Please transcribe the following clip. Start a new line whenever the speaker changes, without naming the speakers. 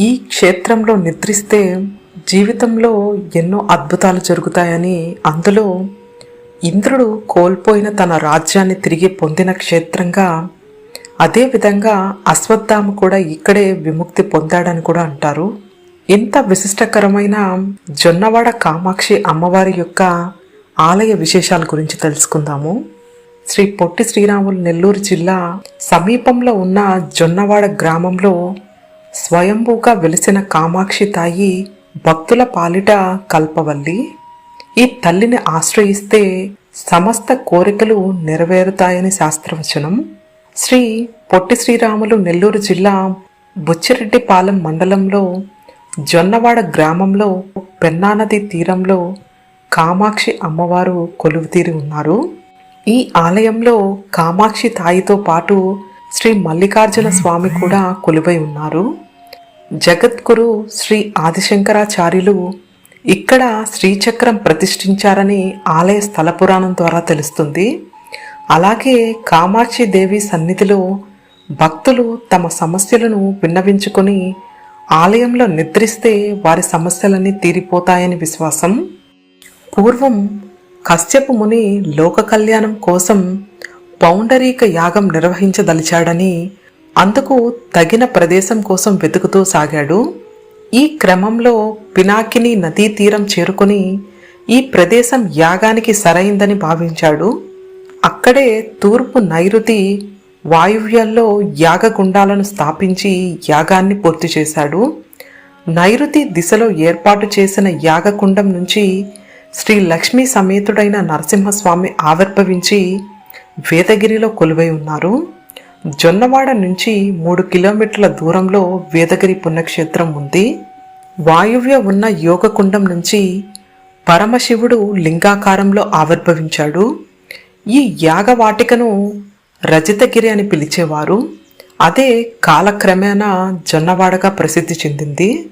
ఈ క్షేత్రంలో నిద్రిస్తే జీవితంలో ఎన్నో అద్భుతాలు జరుగుతాయని అందులో ఇంద్రుడు కోల్పోయిన తన రాజ్యాన్ని తిరిగి పొందిన క్షేత్రంగా అదేవిధంగా అశ్వత్థామ కూడా ఇక్కడే విముక్తి పొందాడని కూడా అంటారు. ఇంత విశిష్టకరమైన జొన్నవాడ కామాక్షి అమ్మవారి యొక్క ఆలయ విశేషాల గురించి తెలుసుకుందాము. శ్రీ పొట్టి శ్రీరాములు నెల్లూరు జిల్లా సమీపంలో ఉన్న జొన్నవాడ గ్రామంలో స్వయంభూగా వెలిసిన కామాక్షి తాయి భక్తుల పాలిట కల్పవల్లి. ఈ తల్లిని ఆశ్రయిస్తే సమస్త కోరికలు నెరవేరుతాయని శాస్త్రవచనం. శ్రీ పొట్టి శ్రీరాములు నెల్లూరు జిల్లా బుచ్చిరెడ్డిపాలెం మండలంలో జొన్నవాడ గ్రామంలో పెన్నానది తీరంలో కామాక్షి అమ్మవారు కొలువుతీరి ఉన్నారు. ఈ ఆలయంలో కామాక్షి తాయితో పాటు శ్రీ మల్లికార్జున స్వామి కూడా కొలువై ఉన్నారు. జగద్గురు శ్రీ ఆదిశంకరాచార్యులు ఇక్కడ శ్రీచక్రం ప్రతిష్ఠించారని ఆలయ స్థల పురాణం ద్వారా తెలుస్తుంది. అలాగే కామాక్షి దేవి సన్నిధిలో భక్తులు తమ సమస్యలను విన్నవించుకొని ఆలయంలో నిద్రిస్తే వారి సమస్యలన్నీ తీరిపోతాయని విశ్వాసం. పూర్వం కశ్యపు ముని లోక కళ్యాణం కోసం పౌండరీక యాగం నిర్వహించదలిచాడని అందుకు తగిన ప్రదేశం కోసం వెతుకుతూ సాగాడు. ఈ క్రమంలో పినాకిని నదీ తీరం చేరుకొని ఈ ప్రదేశం యాగానికి సరైందని భావించాడు. అక్కడే తూర్పు నైరుతి వాయువ్యాల్లో యాగగుండాలను స్థాపించి యాగాన్ని పూర్తి చేశాడు. నైరుతి దిశలో ఏర్పాటు చేసిన యాగకుండం నుంచి శ్రీ లక్ష్మీ సమేతుడైన నరసింహస్వామి ఆవిర్భవించి వేదగిరిలో కొలువై ఉన్నారు. జొన్నవాడ నుంచి మూడు కిలోమీటర్ల దూరంలో వేదగిరి పుణ్యక్షేత్రం ఉంది. వాయువ్య ఉన్న యోగకుండం నుంచి పరమశివుడు లింగాకారంలో ఆవిర్భవించాడు. ఈ యాగవాటికను రజితగిరి అని పిలిచేవారు. అదే కాలక్రమేణా జొన్నవాడగా ప్రసిద్ధి చెందింది.